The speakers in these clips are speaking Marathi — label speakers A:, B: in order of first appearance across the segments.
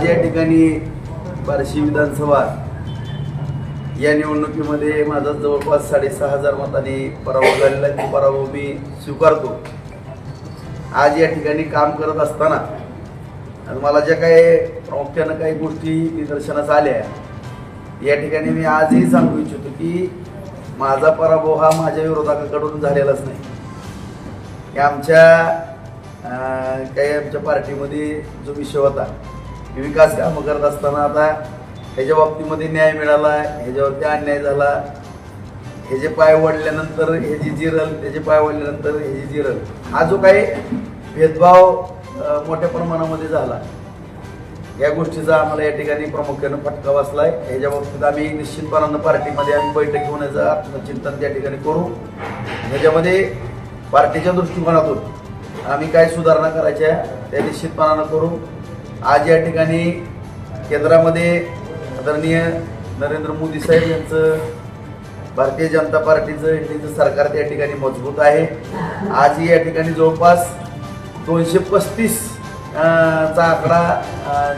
A: आज या ठिकाणी बार्शी विधानसभा या निवडणुकीमध्ये माझा जवळपास साडेसहा हजार मताने पराभव झालेला आहे. तो पराभव मी स्वीकारतो. आज या ठिकाणी काम करत असताना आणि मला ज्या काही प्रामुख्यानं काही गोष्टी निदर्शनास आल्या या ठिकाणी मी आजही सांगू इच्छितो की माझा पराभव हा माझ्या विरोधकाकडून झालेलाच नाही. आमच्या काही आमच्या पार्टीमध्ये जो विषय होता विकास कामं करत असताना आता ह्याच्या बाबतीमध्ये न्याय मिळाला ह्याच्यावरती अन्याय झाला. हे जे पाय वाढल्यानंतर हे जे जिरल त्याचे पाय वाढल्यानंतर हे जे जिरल हा जो काही भेदभाव मोठ्या प्रमाणामध्ये झाला. या गोष्टीचा आम्हाला या ठिकाणी प्रामुख्यानं फटका बसलाय. ह्याच्या बाबतीत आम्ही निश्चितपणानं पार्टीमध्ये आम्ही बैठक होण्याचं आत्मचिंतन त्या ठिकाणी करू. ह्याच्यामध्ये पार्टीच्या दृष्टिकोनातून आम्ही काय सुधारणा करायच्या त्या निश्चितपणानं करू. आज या ठिकाणी केंद्रामध्ये आदरणीय नरेंद्र मोदी साहेब यांचं भारतीय जनता पार्टीचं इंडियाचं सरकार त्या ठिकाणी मजबूत आहे. आज या ठिकाणी जवळपास दोनशे पस्तीस चा आकडा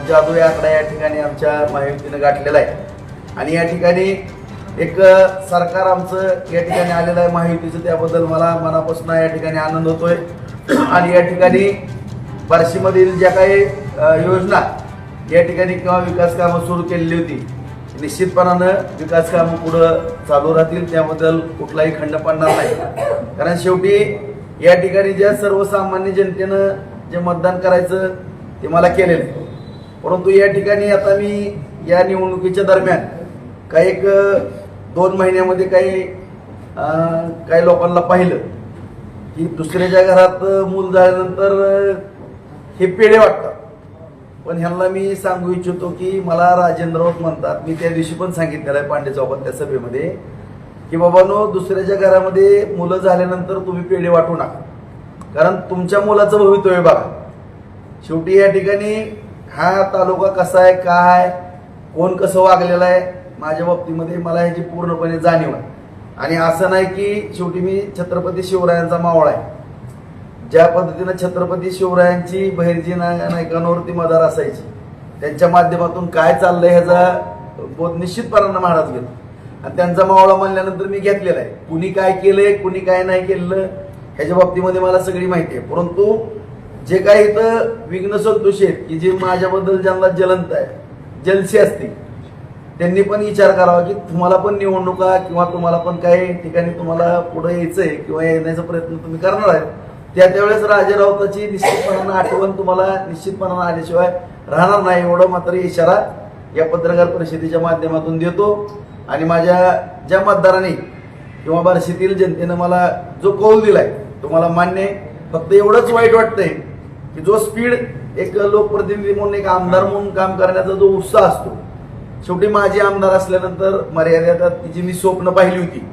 A: जादू या आकडा या ठिकाणी आमच्या महायुतीनं गाठलेला आहे. आणि या ठिकाणी एक सरकार आमचं या ठिकाणी आलेलं आहे महायुतीचं त्याबद्दल मला मनापासून या ठिकाणी आनंद होतोय. आणि या ठिकाणी बार्शीमधील ज्या काही योजना. या ठिकाणी किंवा विकास कामं सुरू केलेली होती निश्चितपणानं विकास कामं पुढं चालू राहतील त्याबद्दल कुठलाही खंड पडणार नाही. कारण शेवटी या ठिकाणी ज्या सर्वसामान्य जनतेनं जे मतदान करायचं ते मला केलेलं. परंतु या ठिकाणी आता मी या निवडणुकीच्या दरम्यान काही एक दोन महिन्यामध्ये काही काही लोकांना पाहिलं की दुसऱ्याच्या घरात मूल झाल्यानंतर हे पेढे वाटतात. पण ह्यांना मी सांगू इच्छितो की मला राजेंद्र राऊत म्हणतात मी त्या दिवशी पण सांगितलेलं आहे पांडे चौकात त्या सभेमध्ये की बाबानो दुसऱ्याच्या घरामध्ये मुलं झाल्यानंतर तुम्ही पेढे वाटू नका. कारण तुमच्या मुलाचं भवितव्य बघा. शेवटी या ठिकाणी हा तालुका कसा आहे काय कोण कसं वागलेलं आहे माझ्या बाबतीमध्ये मला ह्याची पूर्णपणे जाणीव आहे. आणि असं नाही की शेवटी मी छत्रपती शिवरायांचा मावळा आहे. ज्या पद्धतीनं छत्रपती शिवरायांची बहिर्जी नाय- नायकांवरती मदार असायची त्यांच्या माध्यमातून काय चाललंय ह्याचा बोध निश्चितपणानं महाराज घेतो. आणि त्यांचा मावळा म्हणल्यानंतर मी घेतलेला आहे. कुणी काय केलंय कुणी काय नाही केलं ह्याच्या बाबतीमध्ये मला सगळी माहिती आहे. परंतु जे काही इथं विघ्न संतोषी आहेत की जे माझ्याबद्दल ज्यांना जलंत आहे जलसी असतील त्यांनी पण विचार करावा की तुम्हाला पण निवडणुका किंवा तुम्हाला पण काही ठिकाणी तुम्हाला पुढे यायचंय किंवा येण्याचा प्रयत्न तुम्ही करणार आहे त्या त्यावेळेस राजे राऊताची निश्चितपणानं आठवण तुम्हाला निश्चितपणानं आल्याशिवाय राहणार नाही. एवढं मात्र इशारा या पत्रकार परिषदेच्या माध्यमातून देतो. आणि माझ्या ज्या मतदारांनी किंवा बार्शीतील जनतेनं मला जो कौल दिलाय तुम्हाला मान्य आहे. फक्त एवढंच वाईट वाटतंय की जो स्पीड एक लोकप्रतिनिधी म्हणून एक आमदार म्हणून काम करण्याचा जो उत्साह असतो शेवटी माझे आमदार असल्यानंतर मर्यादा तिची मी स्वप्न पाहिली होती.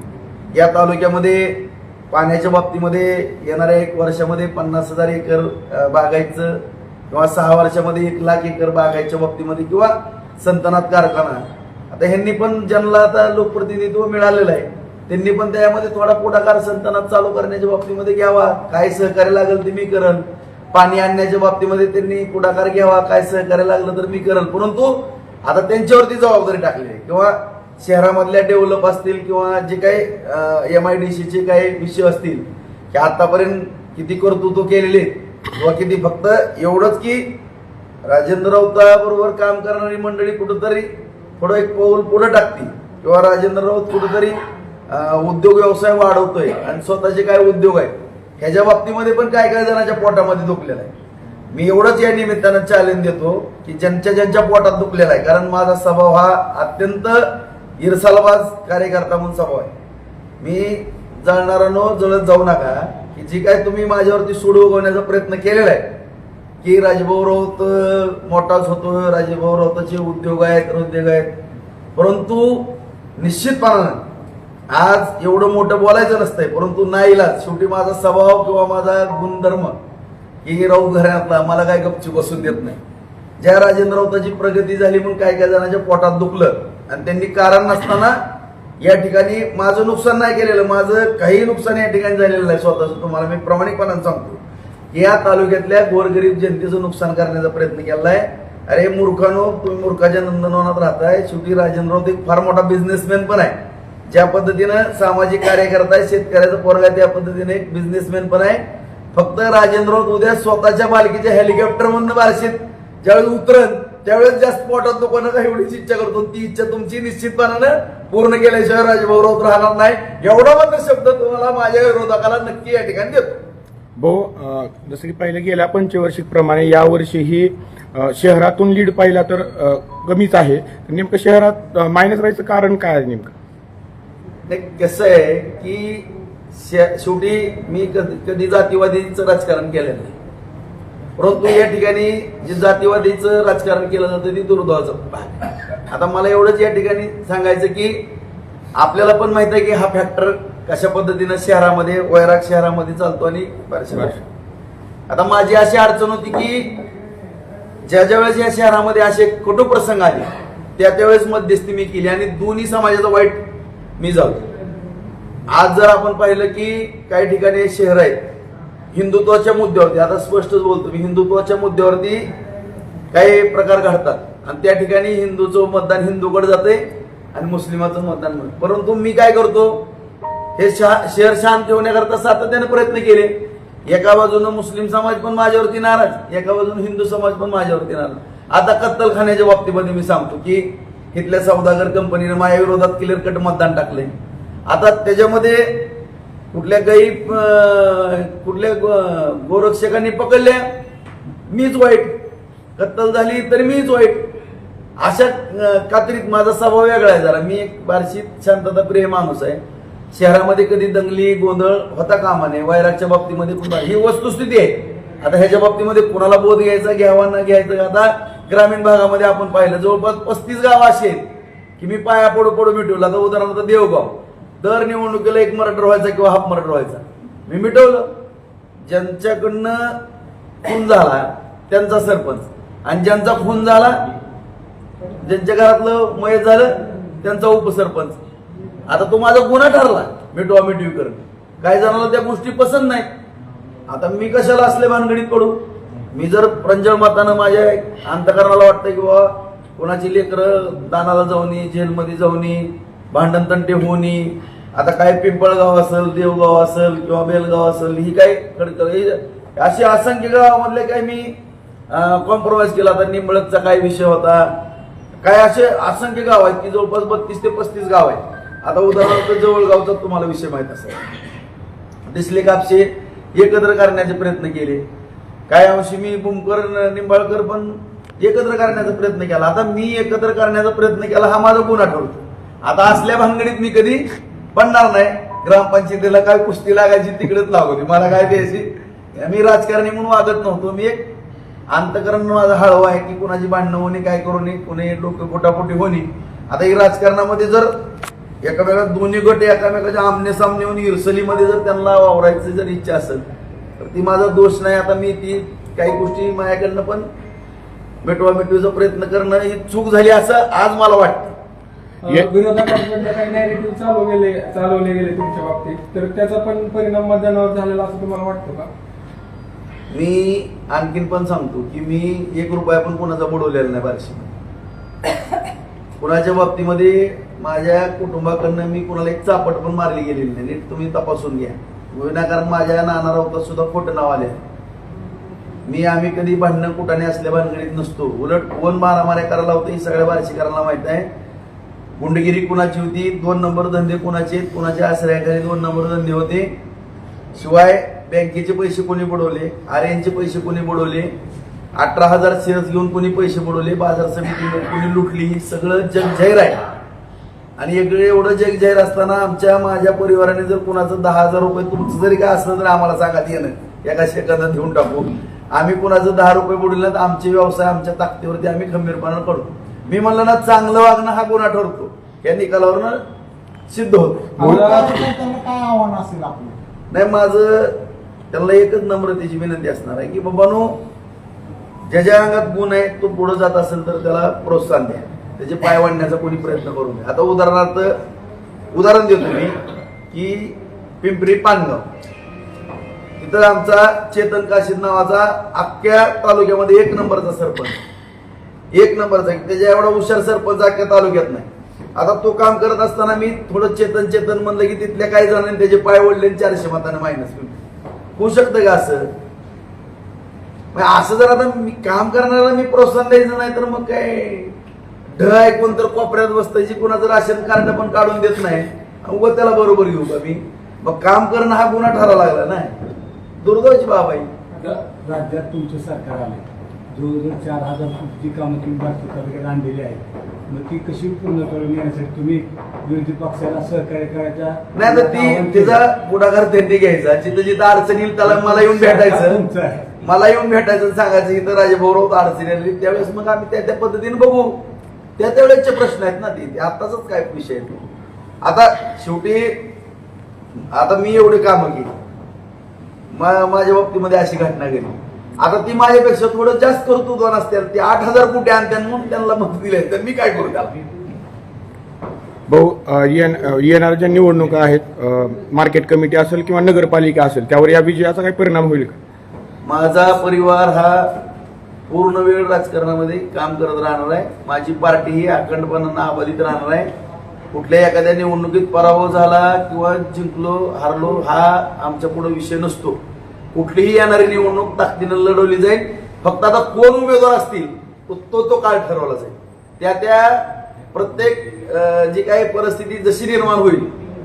A: या तालुक्यामध्ये पाण्याच्या बाबतीमध्ये येणाऱ्या एक वर्षामध्ये पन्नास हजार एकर बागायचं किंवा सहा वर्षामध्ये एक लाख एकर बागायच्या बाबतीमध्ये किंवा संतनात कारखाना. आता ह्यांनी पण ज्यांना आता लोकप्रतिनिधित्व मिळालेलं आहे त्यांनी पण त्यामध्ये थोडा पुढाकार संतनात चालू करण्याच्या बाबतीमध्ये घ्यावा. काय सहकार्य लागेल ते मी करल. पाणी आणण्याच्या बाबतीमध्ये त्यांनी पुढाकार घ्यावा. काय सहकार्य लागलं तर मी करल. परंतु आता त्यांच्यावरती जबाबदारी टाकली आहे. किंवा शहरामधल्या डेव्हलप असतील किंवा जे काही एम आय डी सीचे काही विषय असतील की आतापर्यंत किती कर्तृत्व केलेले आहेत, किंवा किती फक्त एवढंच की राजेंद्र राऊताबरोबर काम करणारी मंडळी कुठंतरी थोडं एक पाऊल पुढे टाकते किंवा राजेंद्र राऊत कुठंतरी उद्योग व्यवसाय वाढवतोय आणि स्वतःचे काय उद्योग आहेत ह्याच्या बाबतीमध्ये पण काय काय जणांच्या पोटामध्ये दुखलेलं आहे. मी एवढंच या निमित्तानं चॅलेंज देतो की ज्यांच्या ज्यांच्या पोटात दुखलेला आहे कारण माझा स्वभाव हा अत्यंत इरसालबाज कार्यकर्ता म्हणून सभा आहे मी जळणारानो जळत जाऊ नका की जी काय तुम्ही माझ्यावरती सूड उगवण्याचा प्रयत्न केलेला आहे की राजभाऊ राऊत मोठाच होतो राजभाऊ राऊताचे उद्योग आहेत उद्योग आहेत. परंतु निश्चितपणानं आज एवढं मोठं बोलायचं नसतंय परंतु नाहीला शेवटी माझा स्वभाव किंवा माझा गुणधर्म की राऊत घराण्यातला मला काय गपची बसून देत नाही. ज्या राजेंद्र राऊताची प्रगती झाली म्हणून काय काय जणांच्या पोटात दुखलं. आणि त्यांनी कारण नसताना या ठिकाणी माझं नुकसान नाही केलेलं माझं काही नुकसान या ठिकाणी झालेलं नाही स्वतःच. तुम्हाला मी प्रामाणिकपणाने सांगतो. की या तालुक्यातल्या गोरगरीब जनतेचं नुकसान करण्याचा प्रयत्न केला आहे अरे मूर्खानो तुम्ही मूर्खाच्या नंदनवनात राहताय. शेवटी राजेंद्र राऊत एक फार मोठा बिझनेसमॅन पण आहे. ज्या पद्धतीनं सामाजिक कार्य करताय शेतकऱ्याचं पोरगा त्या पद्धतीने एक बिझनेसमॅन पण आहे. फक्त राजेंद्र राऊत उद्या स्वतःच्या मालकीच्या हेलिकॉप्टर मधनं बारशीत ज्यावेळी उतरत त्यावेळेस जास्त पोटात काही एवढीच इच्छा करतो. ती इच्छा तुमची निश्चितपणानं पूर्ण केल्याशिवाय राजभाऊ राऊत राहणार नाही. एवढा मात्र शब्द तुम्हाला माझ्या विरोधकाला नक्की या ठिकाणी देतो.
B: भाऊ जसं की पहिले गेल्या पंचवर्षिक प्रमाणे यावर्षीही शहरातून लीड पाहिला तर कमीच आहे. नेमकं शहरात मायनस व्हायचं कारण काय आहे नेमकं?
A: नाही कसं आहे की शेवटी मी कधी कधी जातीवादीचं राजकारण केलेलं नाही परंतु या ठिकाणी जे जातीवादीचं राजकारण केलं जातं ते दुर्दैवाचं भाग आता मला एवढंच या ठिकाणी सांगायचं की आपल्याला पण माहीत आहे की हा फॅक्टर कशा पद्धतीनं शहरामध्ये वैराग शहरामध्ये चालतो आणि आता माझी अशी अडचण होती की ज्या ज्या वेळेस या शहरामध्ये असे कुटुंब प्रसंग आले त्या त्यावेळेस मध्यस्थी मी केली आणि दोन्ही समाजाचं वाईट मी जाऊ आज जर आपण पाहिलं की काही ठिकाणी शहर आहेत हिंदुत्वाच्या मुद्द्यावरती आता स्पष्टच बोलतो मी हिंदुत्वाच्या मुद्द्यावरती काही प्रकार घडतात. आणि त्या ठिकाणी हिंदूचं मतदान हिंदूकडे जाते आणि मुस्लिमाचं मतदान म्हणून. परंतु मी काय करतो हे शहा- शहर शांत ठेवण्याकरता सातत्याने प्रयत्न केले. एका बाजूनं मुस्लिम समाज पण माझ्यावरती नाराज एका बाजूनं हिंदू समाज पण माझ्यावरती नाराज. आता कत्तलखान्याच्या बाबतीमध्ये मी सांगतो की इथल्या सौदागर कंपनीनं माझ्या विरोधात क्लिअर कट मतदान टाकले आता त्याच्यामध्ये कुठल्या काही कुठल्या गोरक्षकांनी पकडल्या मीच वाईट. कत्तल झाली तरी मीच वाईट. अशा कात्रीत माझा स्वभाव वेगळा आहे जरा. मी एक बारशी शांतता प्रिय माणूस आहे. शहरामध्ये कधी दंगली गोंधळ होता कामा नये. वैरागच्या बाबतीमध्ये पण ही वस्तुस्थिती आहे. आता ह्याच्या बाबतीमध्ये कुणाला बोध घ्यायचा घ्यावा न घ्यायचा? आता ग्रामीण भागामध्ये आपण पाहिलं जवळपास पस्तीस गाव असे की मी पाया पडू पडू मिटवला. आता उदाहरणार्थ देवगाव. दर निवडणुकीला एक मर्डर व्हायचा किंवा हाफ मर्डर व्हायचा मी मिटवलं. ज्यांच्याकडनं खून झाला त्यांचा सरपंच. आणि ज्यांचा खून झाला ज्यांच्या घरातलं मय झालं त्यांचा उपसरपंच. आता तो माझा गुन्हा ठरला. मिटवा मिटवी करणं काही जणांना त्या गोष्टी पसंत नाही. आता मी कशाला असले भानगडीत पडू? मी जर प्रंजळ मतानं माझ्या अंतकरणाला वाटतं की बाबा कोणाची लेकरं दानाला जाऊनी जेलमध्ये जाऊनी भांडणतंटे होणे आता काय पिंपळगाव असेल देवगाव असेल किंवा बेलगाव असेल ही काय कडकड अशी असंख्य गावामधले काय मी कॉम्प्रोमाइज केला आता निंबळकचा काय विषय होता. काय असे असंख्य गाव आहेत की जवळपास बत्तीस ते पस्तीस गाव आहेत. आता उदाहरणार्थ जवळगावचा तुम्हाला विषय माहीत असेल. दिसले कापशे एकत्र करण्याचे प्रयत्न केले. काय अंशी मी बुमकर निंबाळकर पण एकत्र करण्याचा प्रयत्न केला. आता मी एकत्र करण्याचा प्रयत्न केला हा माझा गुन्हा ठरतो. आता असल्या भानगडीत मी कधी पडणार नाही. ग्रामपंचायतीला काय कुस्ती लागायची तिकडेच लागवती मला काय द्यायची? मी राजकारणी म्हणून वागत नव्हतो. मी एक अंतकरण माझं हळवं आहे की कुणाची भांडणं होणे काय करू नये. कुणी डोकं कोटापोटी होणे आता ही राजकारणामध्ये जर एकामेका दोन्ही गट एकामेकाच्या आमने सामने होऊन इरसलीमध्ये जर त्यांना वावरायची जर इच्छा असेल तर ती माझा दोष नाही. आता मी ती काही गोष्टी माझ्याकडनं पण मिटवा मिटवीचा प्रयत्न करणं ही चूक झाली असं आज मला वाटतं.
C: विरोधकांकडून काही नॅरेटिव्ह चालू गेले चालवले गेले तुमच्या बाबतीत. तर त्याचा पण परिणाम मतदानावर झालेला असं तुम्हाला वाटतं का?
A: मी आणखीन पण सांगतो की मी एक रुपया पण कोणाचा बुडवलेला नाही बारशी. कुणाच्या बाबतीमध्ये माझ्या कुटुंबाकडनं मी कुणाला एक चापट पण मारली गेलेली नाही. नीट तुम्ही तपासून घ्या. विनाकारण माझ्या नाना राऊतात सुद्धा खोटं नाव आले मी आम्ही कधी भांडणं कुठाने असल्या भानगडीत नसतो. उलट कोण मारामाऱ्या करायला होतं हे सगळ्या बारशीकरांना माहीत आहे. गुंडगिरी कुणाची होती? दोन नंबर धंदे कुणाचे कुणाच्या आश्रयाखाली दोन नंबर धंदे होते? शिवाय बँकेचे पैसे कोणी बुडवले? आर पैसे कोणी बुडवले? अठरा हजार शेअर्स घेऊन कोणी पैसे बुडवले? बाजार समितीने कोणी लुटली? सगळं जग जाहीर आहे. आणि इकडे एवढं जग जाहीर असताना आमच्या माझ्या परिवाराने जर कुणाचं दहा हजार रुपये तुमचं जरी काय असलं तर आम्हाला सांगा येणं. एका शेकांना देऊन टाकू? आम्ही कुणाचं दहा रुपये बुडवलं तर आमचे व्यवसाय आमच्या ताकदीवरती आम्ही खंबीरपणा करतो मी म्हणलं ना चांगलं वागणं हा गुन्हा ठरतो. या निकालावरनं सिद्ध होतो
D: आता त्यांना काय आव्हान असेल आपलं?
A: नाही माझं त्यांना एकच नम्रतेची विनंती असणार आहे की बाबानो ज्याच्या अंगात गुण आहे तो पुढे जात असेल तर त्याला प्रोत्साहन द्या. त्याचे पाय वाढण्याचा कोणी प्रयत्न करू नये. आता उदाहरणार्थ उदाहरण देतो मी की पिंपरी पानगाव. तिथं आमचा चेतन काशीद नावाचा अख्ख्या तालुक्यामध्ये एक नंबरचा सरपंच. एक नंबरचा. त्याच्या एवढा हुशार सरपंच अख्ख्या तालुक्यात नाही. आता तो काम करत असताना मी थोडं चेतन चेतन म्हणलं की तिथल्या काही जणांनी त्याचे पाय ओढले चारशे मताने मायनस होऊ शकतं का असं? असं जर आता मी काम करणाऱ्याला मी प्रोत्साहन द्यायचं नाही तर मग काय? ढ ऐकून तर कोपऱ्यात बसतायची कुणाचं राशन कार्ड पण काढून देत नाही. उगं त्याला बरोबर घेऊ का मी? मग काम करणं हा गुन्हा ठरा लागला नाही दुर्दैवाची बाब आहे.
E: राज्यात तुमचं सरकार आले जवळजवळ चार हजार कोटीची कामं तुम्ही आणलेली आहेत. मग ती कशी पूर्ण करून येण्यासाठी तुम्ही विरोधी पक्षाला सहकार्य करायच्या
A: नाही तर ती तिचा पुढाकार त्यांनी घ्यायचा. जिथं जिथं अडचण येईल त्याला मला येऊन भेटायचं. मला येऊन भेटायचं सांगायचं इथं राजेभाऊ अडचणी आली त्यावेळेस मग आम्ही त्या त्या पद्धतीने बघू. त्या त्यावेळेसचे प्रश्न आहेत ना ते. आताच काय विषय आहे तो. आता शेवटी आता मी एवढी कामं केली. मा- माझ्या बाबतीमध्ये अशी घटना घडली. आता ती माझ्यापेक्षा थोडं जास्त कर्तृत्वान असतील ते आठ हजार कोटी आणत्यान म्हणून त्यांना मत दिले तर मी काय करू त्याला?
B: भाऊ येणाऱ्या ज्या निवडणुका आहेत मार्केट कमिटी असेल किंवा नगरपालिका असेल त्यावर या विजयाचा काही परिणाम होईल का?
A: माझा परिवार हा पूर्ण वेळ राजकारणामध्ये काम करत राहणार आहे. माझी पार्टी ही अखंडपणानं अबाधित राहणार आहे. कुठल्याही एखाद्या निवडणुकीत पराभव झाला किंवा जिंकलो हारलो हा आमच्या पुढे विषय नसतो. कुठलीही येणारी निवडणूक ताकदीनं लढवली जाईल. फक्त आता कोण उमेदवार असतील तो तो तो काळ ठरवला जाईल. त्या त्या प्रत्येक जी काही परिस्थिती जशी निर्माण होईल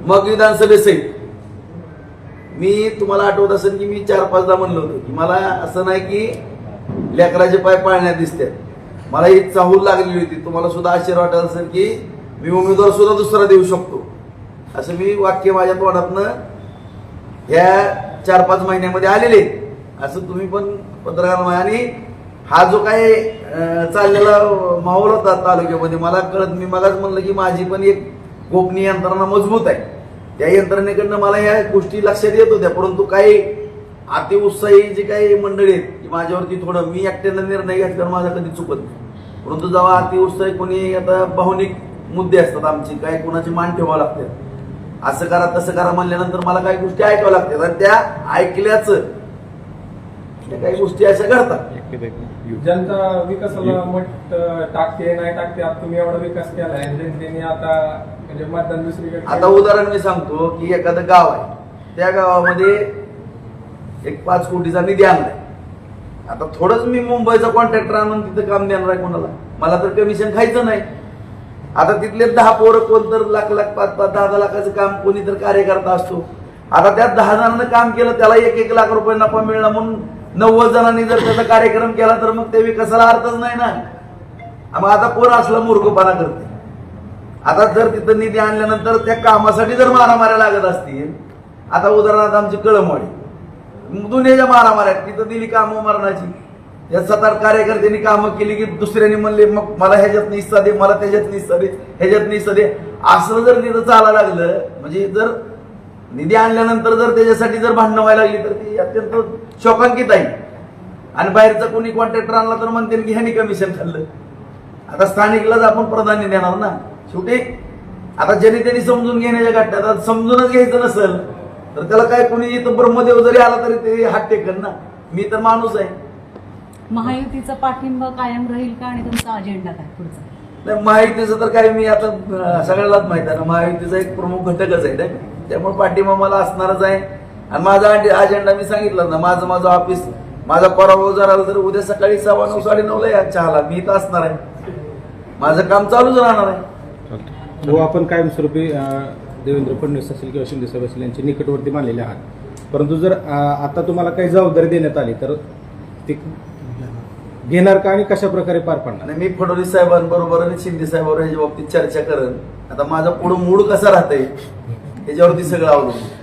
A: मग विधानसभेसहित मी तुम्हाला आठवत असेल की मी चार पाचदा म्हणलं होतं की मला असं नाही की लेकराचे पाय पाळण्यात दिसतात. मला ही चाहूल लागलेली होती. तुम्हाला सुद्धा आश्चर्य वाटत असेल की मी उमेदवार सुद्धा दुसरा देऊ शकतो. असं मी वाक्य माझ्या तोंडातनं ह्या चार पाच महिन्यामध्ये आलेले आहेत. असं तुम्ही पण पत्रकार आणि हा जो काही चाललेला माहोल होता तालुक्यामध्ये मला कळत मी मलाच म्हणलं की माझी पण एक गोपनीय यंत्रणा मजबूत आहे त्या यंत्रणेकडनं मला या गोष्टी लक्षात येत होत्या परंतु काही अतिउत्साही जे काही मंडळी आहेत की माझ्यावरती थोडं मी एकट्यानं निर्णय घेतल्यावर माझा कधी चुकत नाही परंतु जेव्हा अतिउत्साही कोणी आता भावनिक मुद्दे असतात आमचे काही कोणाचे मान ठेवावं लागतात असं करा तसं करा म्हणल्यानंतर मला काही गोष्टी ऐकाव्या लागतात. आणि त्या ऐकल्याचं काही गोष्टी अशा घडतात.
C: जनता विकासाला मत टाकते नाही टाकते आता तुम्ही एवढा विकास केलाय. जनतेने आता म्हणजे मतदान दुसरीकडे
A: आता उदाहरण मी सांगतो की एखादं गाव आहे. त्या गावामध्ये एक पाच कोटीचा निधी आणलाय. आता थोडंच मी मुंबईचा कॉन्ट्रॅक्टर आणून तिथं काम देणार आहे कोणाला. मला तर कमिशन खायचं नाही. आता तिथले दहा पोरं कोण तर लाख लाख पाच पाच दहा दहा लाखाचं काम कोणी तर कार्यकर्ता असतो. आता त्या दहा जणांना काम केलं त्याला एक एक लाख रुपये नफा मिळणार म्हणून नव्वद जणांनी जर त्याचा कार्यक्रम केला तर मग ते विकासाला अर्थच नाही ना. मग आता पोर असला मूर्खपणा करते. आता जर तिथं निधी आणल्यानंतर त्या कामासाठी जर मारामाऱ्या लागत असतील आता उदाहरणार्थ आमची कळमवाडी. दुनियाच्या मारामाऱ्या आहेत. तिथं दिली कामं मरणाची. या सतार कार्यकर्त्यांनी कामं केली की दुसऱ्यांनी म्हणले मग मला ह्याच्यात हिस्सा दे मला त्याच्यात हिस्सा दे ह्याच्यात हिस्सा दे असं जर निधं चाला लागलं म्हणजे जर निधी आणल्यानंतर जर त्याच्यासाठी जर भांडणं व्हायला लागली तर ती अत्यंत शोकांकित आहे. आणि बाहेरचा कोणी कॉन्ट्रॅक्टर आणला तर म्हणते की ह्यानी कमिशन खाल्लं. आता स्थानिकलाच आपण प्राधान्य देणार ना. शेवटी आता जनतेने त्यांनी समजून घेण्याच्या घटना आता समजूनच घ्यायचं नसेल तर त्याला काय कोणी इथं ब्रह्मदेव जरी आला तरी ते हात टेकल ना मी तर माणूस आहे.
F: महायुतीचा पाठिंबा कायम राहील का आणि तुमचा अजेंडा काय पुढचा?
A: नाही महायुतीचं तर काय मी आता सगळ्यालाच माहीत आहे ना महायुतीचा एक प्रमुख घटकच आहे त्यामुळे पाठिंबा मला असणारच आहे. आणि माझा अजेंडा मी सांगितलं ना माझं माझं ऑफिस माझा पराभव जर आला तर उद्या सकाळी सव्वा नऊ साडे नऊला या चहाला. मी इथं असणार आहे. माझं काम चालूच राहणार आहे.
G: हो आपण कायमस्वरूपी देवेंद्र फडणवीस असेल किंवा शिंदे साहेब असेल यांच्या निकटवर्ती मानलेले आहात. परंतु जर आता तुम्हाला काही जबाबदारी देण्यात आली तर ते घेणार का आणि कशा प्रकारे पार पाडणार?
A: आणि मी फडणवीस साहेबांबरोबर आणि शिंदे साहेबांबरोबर ह्याच्या बाबतीत चर्चा करेन. आता माझा पुढं मूड कसा राहतंय याच्यावरती सगळं अवलंबून